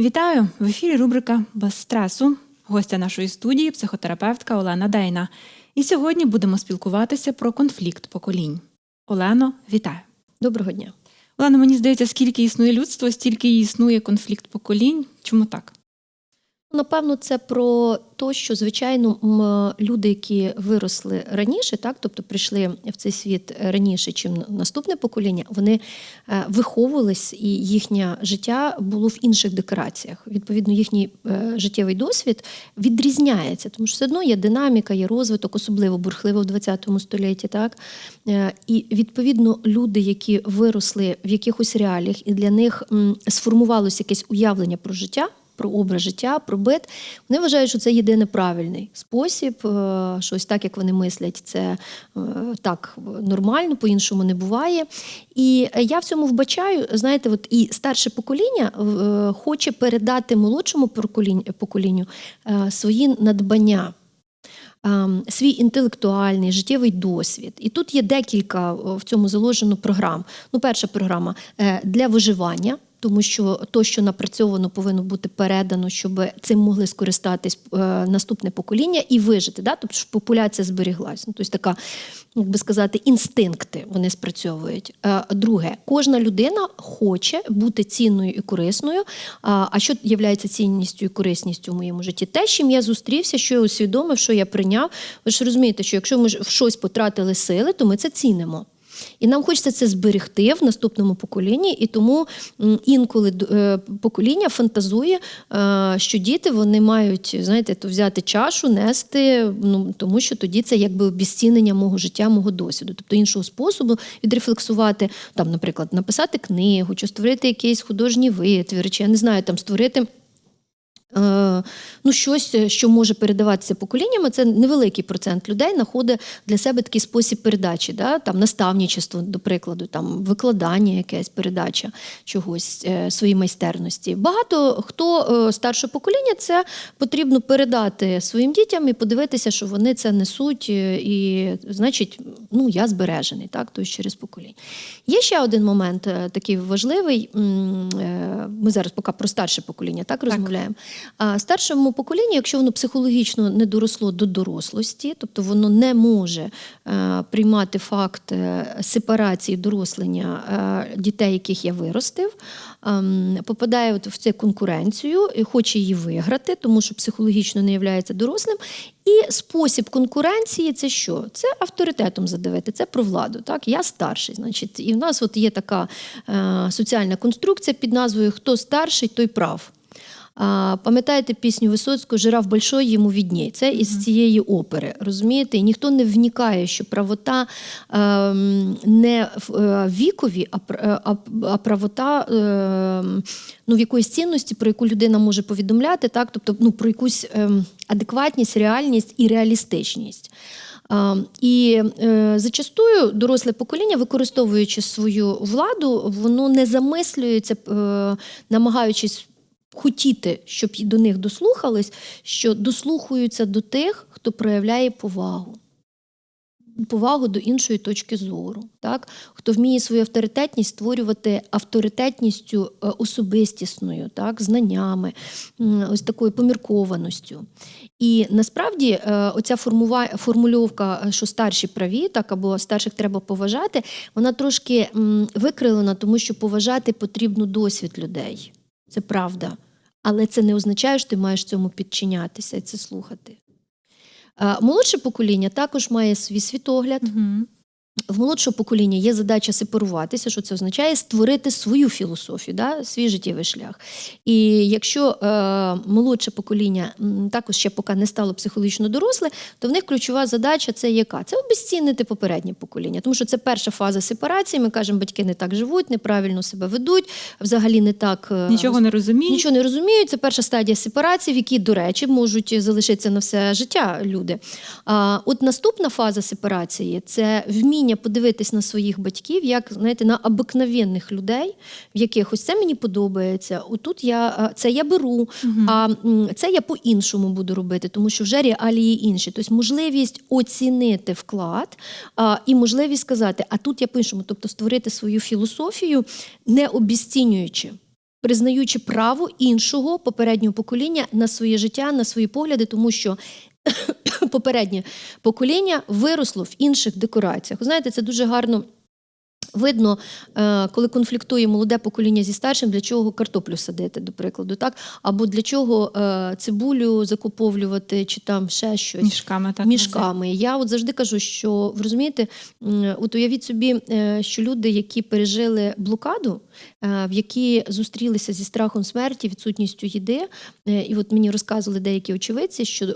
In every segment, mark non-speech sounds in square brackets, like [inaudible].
Вітаю! В ефірі рубрика Без стресу. Гостя нашої студії психотерапевтка Олена Дейна. І сьогодні будемо спілкуватися про конфлікт поколінь. Олено, вітаю! Доброго дня. Олено, мені здається, скільки існує людство, стільки і існує конфлікт поколінь. Чому так? Напевно, це про те, що звичайно люди, які виросли раніше, так тобто прийшли в цей світ раніше, чим наступне покоління, вони е, виховувались, і їхнє життя було в інших декораціях. Відповідно, їхній е, життєвий досвід відрізняється, тому що все одно є динаміка, є розвиток, особливо бурхливо в 20 столітті. Так Е, і відповідно люди, які виросли в якихось реаліях, і для них сформувалося якесь уявлення про життя про образ життя, про бит. Вони вважають, що це єдиний правильний спосіб, е, щось так, як вони мислять, це е, так нормально, по-іншому не буває. І я в цьому вбачаю, знаєте, от і старше покоління е, хоче передати молодшому поколінню, свої надбання. ем, Свій інтелектуальний життєвий досвід, і тут є декілька в цьому заложено програм. Ну, перша програма для виживання, тому що то, що напрацьовано, повинно бути передано, щоб цим могли скористатись е, наступне покоління і вижити. Да? Тобто, щоб популяція зберіглась. Ну, тобто така, як би сказати, інстинкти вони спрацьовують. Е, Друге, кожна людина хоче бути цінною і корисною. А що є цінністю і корисністю в моєму житті? Те, чим я зустрівся, що я усвідомив, що я прийняв. Ви ж розумієте, що якщо ми в щось потратили сили, то ми це цінимо. І нам хочеться це зберегти в наступному поколінні, і тому інколи е, покоління фантазує, е, що діти вони мають знаєте, то взяти чашу, нести, ну тому що тоді це якби обіцінення мого життя, мого досвіду. Тобто іншого способу відрефлексувати, там, наприклад, написати книгу, чи створити якийсь художній витвір, чи я не знаю, там створити. Е, Ну, щось, що може передаватися поколіннями, це невеликий процент людей знаходить для себе такий спосіб передачі, да? там наставничество, до прикладу, там викладання, якесь передача чогось е, своїй майстерності. Багато хто е, старше покоління це потрібно передати своїм дітям і подивитися, що вони це несуть, е, і значить, ну я збережений, так, тобто через покоління. Є ще один момент е, такий важливий. Е, Ми зараз поки про старше покоління так розмовляємо. А старшому поколінню, якщо воно психологічно не доросло до дорослості, тобто воно не може е, приймати факт е, сепарації дорослення е, дітей, яких я виростив, ем, попадає в цю конкуренцію і хоче її виграти, тому що психологічно не є дорослим. І спосіб конкуренції це що? Це авторитетом задавити, це про владу. Так? Я старший. Значить, І в нас от є така е, соціальна конструкція під назвою Хто старший, той прав. А, Пам'ятаєте пісню Висоцького Жираф большой йому відній. Це із цієї опери. Розумієте? І ніхто не вникає, що правота ем, не е, вікові, а, е, а, правота ем, ну, в якоїсь цінності, про яку людина може повідомляти, так? тобто ну, про якусь ем, адекватність, реальність і реалістичність. І е, зачастую доросле покоління, використовуючи свою владу, воно не замислюється, е, намагаючись хотіти, щоб до них дослухались, що дослухаються до тих, хто проявляє повагу. Повагу до іншої точки зору, так? хто вміє свою авторитетність створювати авторитетністю е, особистісною, так? знаннями, ось такою поміркованістю. І насправді е, оця формува- формульовка, е, що старші праві, так або старших треба поважати, вона трошки м, викривлена, тому що поважати потрібно досвід людей. Це правда. Але це не означає, що ти маєш цьому підчинятися і це слухати. Е, Молодше покоління також має свій світогляд. Угу. В молодшого покоління є задача сепаруватися, що це означає створити свою філософію, да, свій життєвий шлях. І якщо е, молодше покоління також ще поки не стало психологічно доросле, то в них ключова задача це яка? Це обезцінити попереднє покоління. Тому що це перша фаза сепарації. Ми кажемо, батьки не так живуть, неправильно себе ведуть, взагалі не так е, Нічого не розумію. Нічого не розуміють. Це перша стадія сепарації, в якій, до речі, можуть залишитися на все життя люди. А от наступна фаза сепарації це вміння подивитись на своїх батьків, як знаєте, на обикновенних людей, в яких ось це мені подобається. Отут я це я беру, а це я по-іншому буду робити, тому що вже реалії інші. Тобто можливість оцінити вклад а, і можливість сказати, а тут я по-іншому, тобто створити свою філософію, не обіцінюючи. Признаючи право іншого попереднього покоління на своє життя, на свої погляди, тому що [coughs] попереднє покоління виросло в інших декораціях. Знаєте, це дуже гарно. Видно, е, коли конфліктує молоде покоління зі старшим, для чого картоплю садити, до прикладу, так? Або для чого е, цибулю закуповлювати, чи там ще щось Мішками так мішками. Я от завжди кажу, що ви розумієте, от уявіть собі, е, що люди, які пережили блокаду, в які зустрілися зі страхом смерті, відсутністю їди, і от мені розказували деякі очевидці, що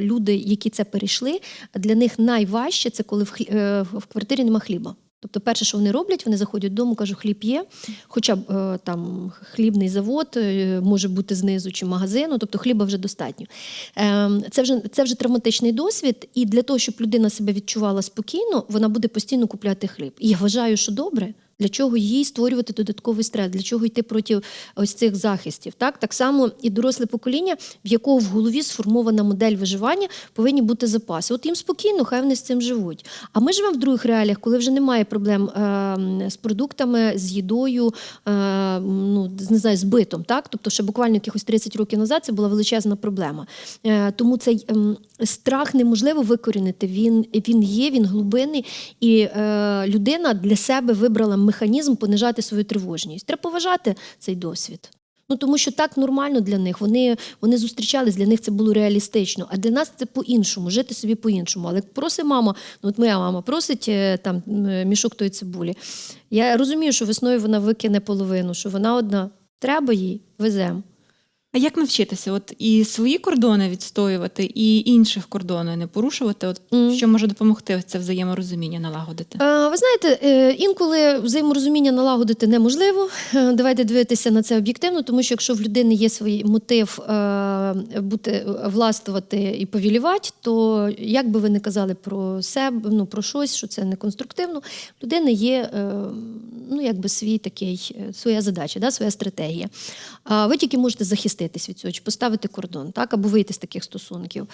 люди, які це перейшли, для них найважче це коли в квартирі нема хліба. Тобто, перше, що вони роблять, вони заходять додому, кажуть, хліб є, хоча б е, там хлібний завод е, може бути знизу чи магазину, тобто хліба вже достатньо. Ем, Це вже, це вже травматичний досвід, і для того, щоб людина себе відчувала спокійно, вона буде постійно купляти хліб. І я вважаю, що добре. Для чого їй створювати додатковий стрес? Для чого йти проти ось цих захистів? Так, так само і доросле покоління, в якого в голові сформована модель виживання, повинні бути запаси. От їм спокійно, хай вони з цим живуть. А ми живемо в других реаліях, коли вже немає проблем е, з продуктами, з їдою, е, ну не знаю, з битом. Так, тобто, ще буквально якихось 30 років назад це була величезна проблема. Е, тому цей ем, страх неможливо викорінити. Він, він є, він глибинний, і е, людина для себе вибрала механізм понижати свою тривожність. Треба поважати цей досвід. Ну тому що так нормально для них. Вони, вони зустрічались, для них це було реалістично. А для нас це по-іншому, жити собі по-іншому. Але просить мама, ну от моя мама просить е, там мішок тої цибулі. Я розумію, що весною вона викине половину, що вона одна. Треба їй, веземо. А як навчитися? От і свої кордони відстоювати, і інших кордони не порушувати? От Мгм. що може допомогти це взаєморозуміння налагодити? Е, Ви знаєте, е, інколи взаєморозуміння налагодити неможливо. Е, Давайте дивитися на це об'єктивно, тому що якщо в людини є свій мотив бути властвувати і повілівати, то як би ви не казали про себе, ну про щось, що це не конструктивно, в людини є ну якби свій такий своя задача, да, своя стратегія. А ви тільки можете захиститись від цього, чи поставити кордон, так або вийти з таких стосунків.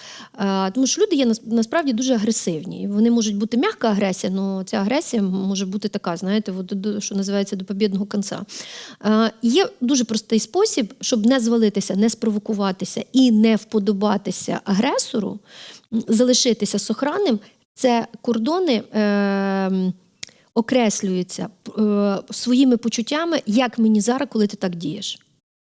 Тому що люди є насправді дуже агресивні. Вони можуть бути м'яка агресія, але ця агресія може бути така, знаєте, що називається до побідного кінця. А, є дуже простий спосіб, щоб не звалитися, не спровокуватися і не вподобатися агресору, залишитися сохранним. Це кордони. Е, окреслюються е, своїми почуттями, як мені зараз, коли ти так дієш.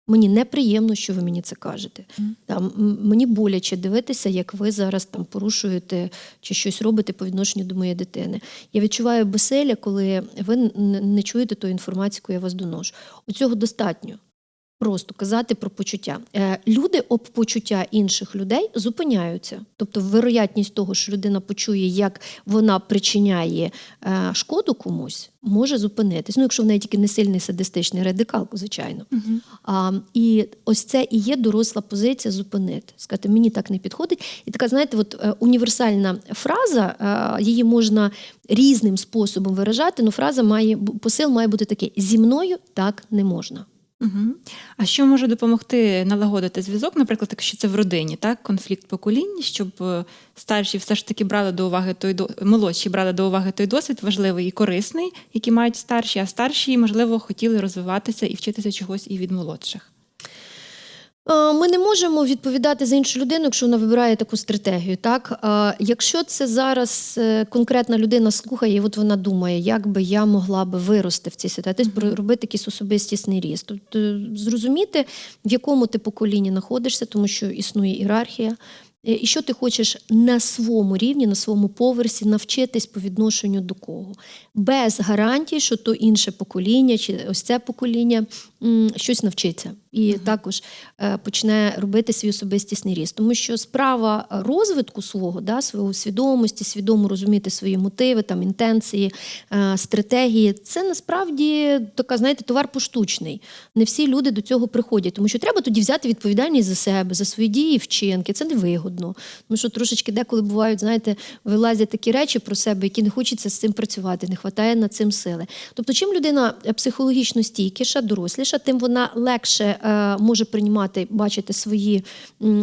Мені неприємно, що ви мені це кажете. Там мені боляче дивитися, як ви зараз там порушуєте чи щось робите по відношенню до моєї дитини. Я відчуваю безселя, коли ви не чуєте ту інформацію, яку я вас доношу. У цього достатньо. Просто казати про почуття. Е, Люди об почуття інших людей зупиняються. Тобто, вероятність того, що людина почує, як вона причиняє е, шкоду комусь, може зупинитись. Ну, якщо в неї тільки не сильний садистичний радикал, звичайно. Мгм. А, і ось це і є доросла позиція зупинити. Сказати, мені так не підходить. І така, знаєте, от е, універсальна фраза, її можна різним способом виражати. Ну, фраза має посил має бути такий: зі мною так не можна. Угу. А що може допомогти налагодити зв'язок, наприклад, якщо це в родині, так, конфлікт поколінь, щоб е, старші все ж таки брали до уваги той до молодші брали до уваги той досвід важливий і корисний, який мають старші, а старші, можливо, хотіли розвиватися і вчитися чогось і від молодших. Е, Ми не можемо відповідати за іншу людину, якщо вона вибирає таку стратегію. Так, А якщо це зараз е, конкретна людина слухає, і от вона думає, як би я могла би вирости в цій ситуації, тобто робити якийсь особистісний ріст, тобто зрозуміти, в якому ти поколінні знаходишся, тому що існує ієрархія. Е, І що ти хочеш на своєму рівні, на своєму поверсі навчитись по відношенню до кого, без гарантії, що то інше покоління чи ось це покоління щось навчиться і також е, почне робити свій особистісний ріст. Тому що справа розвитку свого, да, свого свідомості, свідомо розуміти свої мотиви, там інтенції, е, стратегії, це насправді така, знаєте, товар поштучний. Не всі люди до цього приходять, тому що треба тоді взяти відповідальність за себе, за свої дії вчинки. Це невигодно. Тому що трошечки деколи бувають, знаєте, вилазять такі речі про себе, які не хочеться з цим працювати, не вистачає на цим сили. Тобто, чим людина е, психологічно стійкіша, доросліша, тим вона легше е, може приймати, бачити свої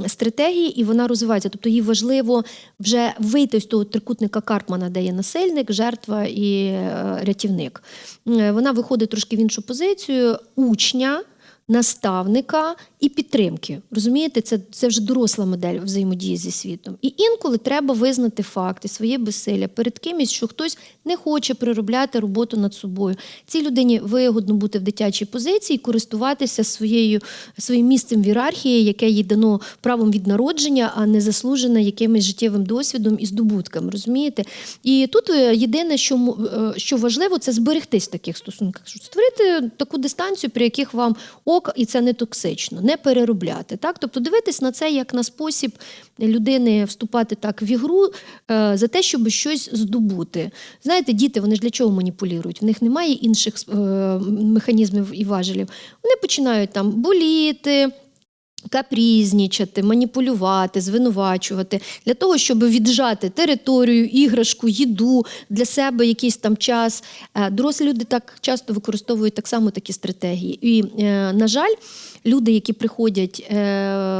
стратегії, і вона розвивається. Тобто їй важливо вже вийти з того трикутника Карпмана, де є насильник, жертва і е, рятівник. Е, Вона виходить трошки в іншу позицію учня. Наставника і підтримки. Розумієте, це, це вже доросла модель взаємодії зі світом. І інколи треба визнати факти, своє безсилля перед кимось, що хтось не хоче переробляти роботу над собою. Цій людині вигодно бути в дитячій позиції, користуватися своєю своїм місцем в ієрархії, яке їй дано правом від народження, а не заслужене якимось життєвим досвідом і здобутками. Розумієте? І тут е, єдине, що е, що важливо, це зберегтись в таких стосунках, що створити таку дистанцію, при яких вам ок, і це не токсично, не переробляти. Так, тобто дивитись на це як на спосіб людини вступати так в ігру е, за те, щоб щось здобути. Знаєте, діти вони ж для чого маніпулюють? В них немає інших е, механізмів і важелів. Вони починають там боліти. Капрізнічати, маніпулювати, звинувачувати для того, щоб віджати територію, іграшку, їду для себе якийсь там час. Е, Дорослі люди так часто використовують так само такі стратегії. І, е, на жаль, люди, які приходять е,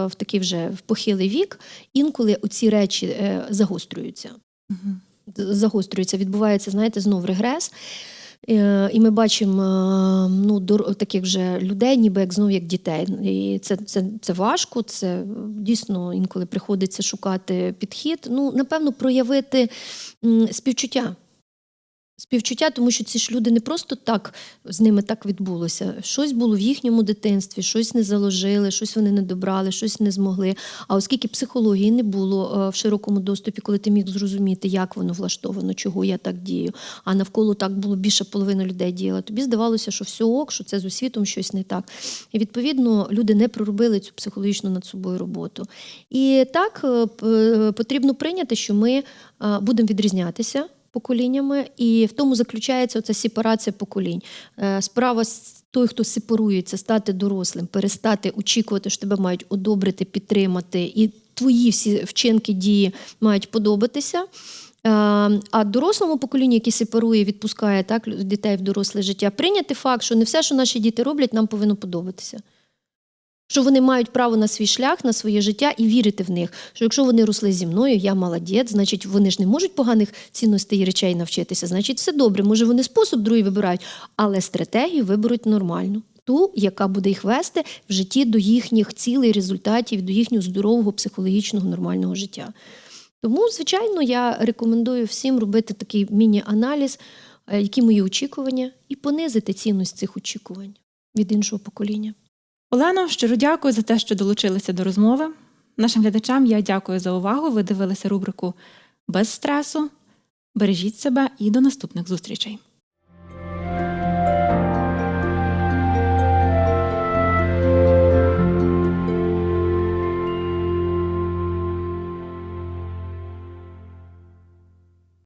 в такий вже в похилий вік, інколи оці речі загострюються. Загострюються, відбувається, знаєте, знов регрес. Е, І ми бачимо е, ну, таких вже людей, ніби як знов як дітей. І це, це, це важко, це дійсно інколи приходиться шукати підхід. Ну, напевно, проявити співчуття. Співчуття, тому що ці ж люди не просто так з ними так відбулося. Щось було в їхньому дитинстві, щось не заложили, щось вони не добрали, щось не змогли. А оскільки психології не було е, в широкому доступі, коли ти міг зрозуміти, як воно влаштовано, чого я так дію, а навколо так було більше половини людей діяла, тобі здавалося, що все ок, що це з освітом щось не так. І відповідно люди не проробили цю психологічну над собою роботу. І так е, е, потрібно прийняти, що ми будемо відрізнятися поколіннями, і в тому заключається оця сепарація поколінь. Е, Справа той, хто сепарується, стати дорослим, перестати очікувати, що тебе мають одобрити, підтримати, і твої всі вчинки, дії мають подобатися. Е, А дорослому поколінню, яке сепарує, відпускає так дітей в доросле життя, прийняти факт, що не все, що наші діти роблять, нам повинно подобатися. Що вони мають право на свій шлях, на своє життя і вірити в них. Що якщо вони росли зі мною, я молодець, значить вони ж не можуть поганих цінностей і речей навчитися. Значить, все добре. Може, вони спосіб другий вибирають, але стратегію виберуть нормальну. Ту, яка буде їх вести в житті до їхніх цілей, результатів, до їхнього здорового, психологічного, нормального життя. Тому, звичайно, я рекомендую всім робити такий міні-аналіз, е, які мої очікування, і понизити цінність цих очікувань від іншого покоління. Олено, щиро дякую за те, що долучилися до розмови. Нашим глядачам я дякую за увагу. Ви дивилися рубрику без стресу. Бережіть себе і до наступних зустрічей.